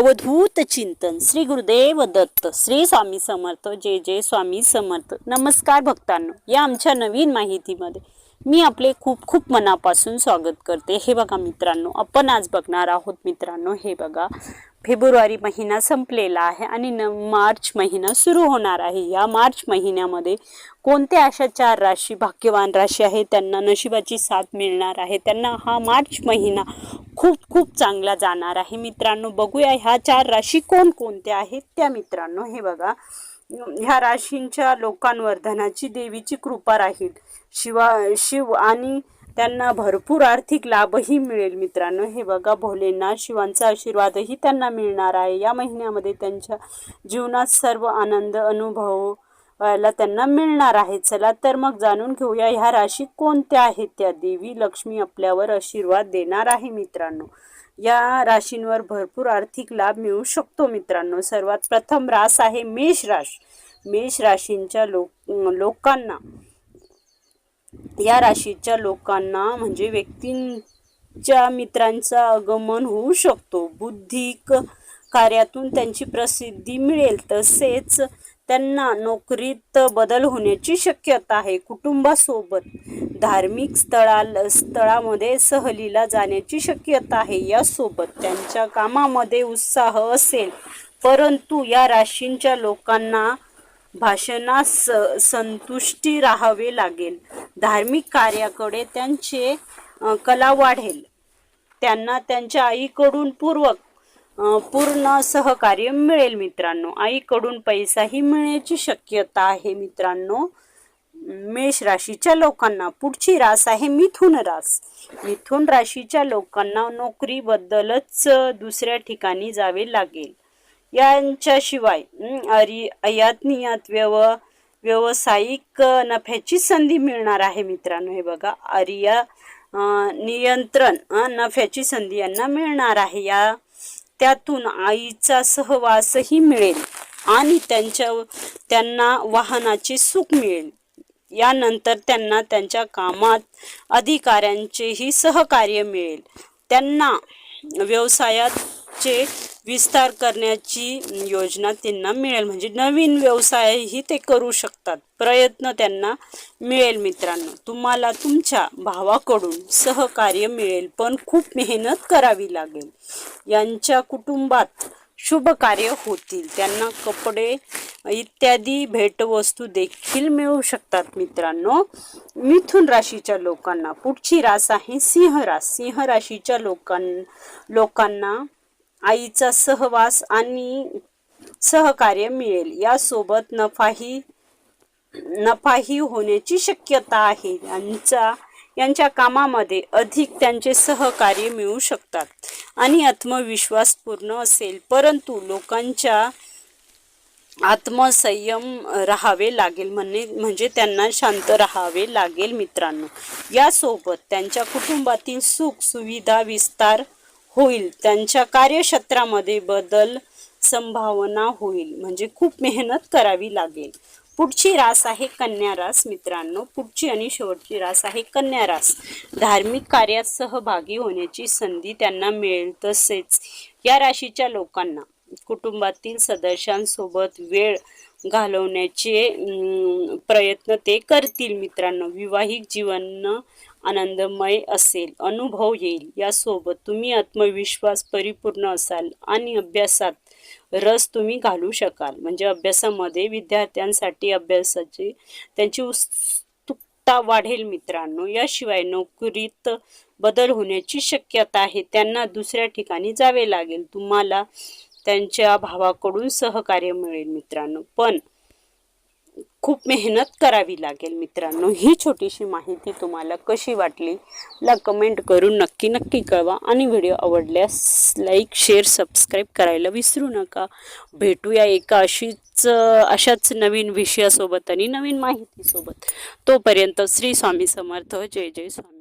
अवधूत चिंतन. श्री गुरुदेव दत्त श्री स्वामी समर्थ जय जय स्वामी समर्थ. नमस्कार भक्तांनो या आमच्या नवीन माहितीमध्ये मी आपले खूप खूप मनापासून स्वागत करते. हे बघा मित्रांनो आपण आज बघणार आहोत मित्रांनो हे बघा. फेब्रुवारी महिना संपलेला आहे आणि न मार्च महिना सुरू होणार आहे. या मार्च महिन्यामध्ये कोणत्या अशा चार राशी भाग्यवान राशी आहे? त्यांना नशिबाची साथ मिळणार आहे. त्यांना हा मार्च महिना खूप खूप चांगला जाणार आहे. मित्रांनो बघूया ह्या चार राशी कोणकोणत्या आहेत. त्या मित्रांनो हे बघा. ह्या राशींच्या लोकांवर धनाची देवीची कृपा राहील. शिवा शिव आणि त्यांना भरपूर आर्थिक लाभही मिळेल मित्रांनो. हे बघा भोलेनाथ शिवांचा आशीर्वादही त्यांना मिळणार आहे. या महिन्यामध्ये त्यांच्या जीवनात सर्व आनंद अनुभव व्हायला त्यांना मिळणार आहे. चला तर मग जाणून घेऊया ह्या राशी कोणत्या आहेत त्या. देवी लक्ष्मी आपल्यावर आशीर्वाद देणार आहे मित्रांनो. या राशींवर भरपूर आर्थिक लाभ मिळू शकतो मित्रांनो. सर्वात प्रथम रास आहे मेष राश. मेष राशींच्या लोक लोकांना या राशीच्या लोकांना म्हणजे व्यक्तींच्या मित्रांचा आगमन होऊ शकतो. बुद्धिक कार्यातून त्यांची प्रसिद्धी मिळेल. तसेच त्यांना नोकरीत बदल होण्याची शक्यता आहे. कुटुंबासोबत धार्मिक स्थळा स्थळामध्ये सहलीला जाण्याची शक्यता आहे. यासोबत त्यांच्या कामामध्ये उत्साह असेल. परंतु या राशींच्या लोकांना भाषणास संतुष्टी राहावे लागेल. धार्मिक कार्याकडे त्यांचे कला वाढेल. त्यांना त्यांच्या आईकडून पूर्वक पूर्ण सहकार्य मिळेल मित्रांनो. आईकडून पैसाही मिळण्याची शक्यता आहे मित्रांनो. मेष राशीच्या लोकांना पुढची रास आहे मिथुन रास. मिथुन राशीच्या लोकांना नोकरीबद्दलच दुसऱ्या ठिकाणी जावे लागेल. यांच्याशिवाय अरी अरि नियात व्यव व्यावसायिक नफ्याची संधी मिळणार आहे मित्रांनो. हे बघा आर्या नियंत्रण नफ्याची संधी यांना मिळणार आहे. या त्यातून आईचा सहवासही मिळेल आणि त्यांच्या त्यांना वाहनाचे सुख मिळेल. यानंतर त्यांना त्यांच्या कामात अधिकाऱ्यांचेही सहकार्य मिळेल. त्यांना व्यवसायाचे विस्तार करण्याची योजना त्यांना मिळेल. म्हणजे नवीन व्यवसायही ते करू शकतात. प्रयत्न त्यांना मिळेल मित्रांनो. तुम्हाला तुमच्या भावाकडून सहकार्य मिळेल पण खूप मेहनत करावी लागेल. यांच्या कुटुंबात शुभ कार्य होतील. त्यांना कपडे इत्यादी भेटवस्तू देखील मिळू शकतात मित्रांनो. मिथुन राशीच्या लोकांना पुढची रास आहे सिंह रास. सिंह राशीच्या लोकां लोकांना आईचा सहवास आणि सहकार्य मिळेल. यासोबत नफाही नफाही होण्याची शक्यता आहे. यांचा यांच्या कामामध्ये अधिक त्यांचे सहकार्य मिळू शकतात आणि आत्मविश्वास पूर्ण असेल. परंतु लोकांच्या आत्मसंयम राहावे लागेल म्हणणे म्हणजे त्यांना शांत राहावे लागेल मित्रांनो. यासोबत त्यांच्या कुटुंबातील सुख सुविधा विस्तार होईल. त्यांच्या कार्यक्षेत्रामध्ये बदल संभावना होईल. म्हणजे खूप मेहनत करावी लागेल. पुढची रास आहे कन्या रास मित्रांनो. पुढची आणि शेवटची रास आहे कन्या रास. धार्मिक कार्यात सहभागी होण्याची संधी त्यांना मिळेल तसेच या राशीच्या लोकांना. कुटुंबातील सदस्यांसोबत वेळ घालवण्याचे प्रयत्न ते करतील मित्रांनो. विवाहिक जीवन आनंदमय असेल अनुभव येईल. यासोबत तुम्ही आत्मविश्वास परिपूर्ण असाल आणि अभ्यासात रस तुम्ही घालू शकाल. म्हणजे अभ्यासामध्ये विद्यार्थ्यांसाठी अभ्यासाची त्यांची उत्सुकता वाढेल मित्रांनो. याशिवाय नोकरीत बदल होण्याची शक्यता आहे. त्यांना दुसऱ्या ठिकाणी जावे लागेल. तुम्हाला त्यांच्या भावाकडून सहकार्य मिळेल मित्रांनो. पण खूप मेहनत करावी लागेल मित्रांनो. ही छोटीशी माहिती तुम्हाला कशी वाटली ला कमेंट करून नक्की नक्की कळवा. आणि व्हिडिओ आवडल्यास लाईक शेअर सबस्क्राईब करायला विसरू नका. भेटूया एका अशीच अशाच नवीन विषयासोबत आणि नवीन माहितीसोबत. तोपर्यंत श्री स्वामी समर्थ. जय जय स्वामी.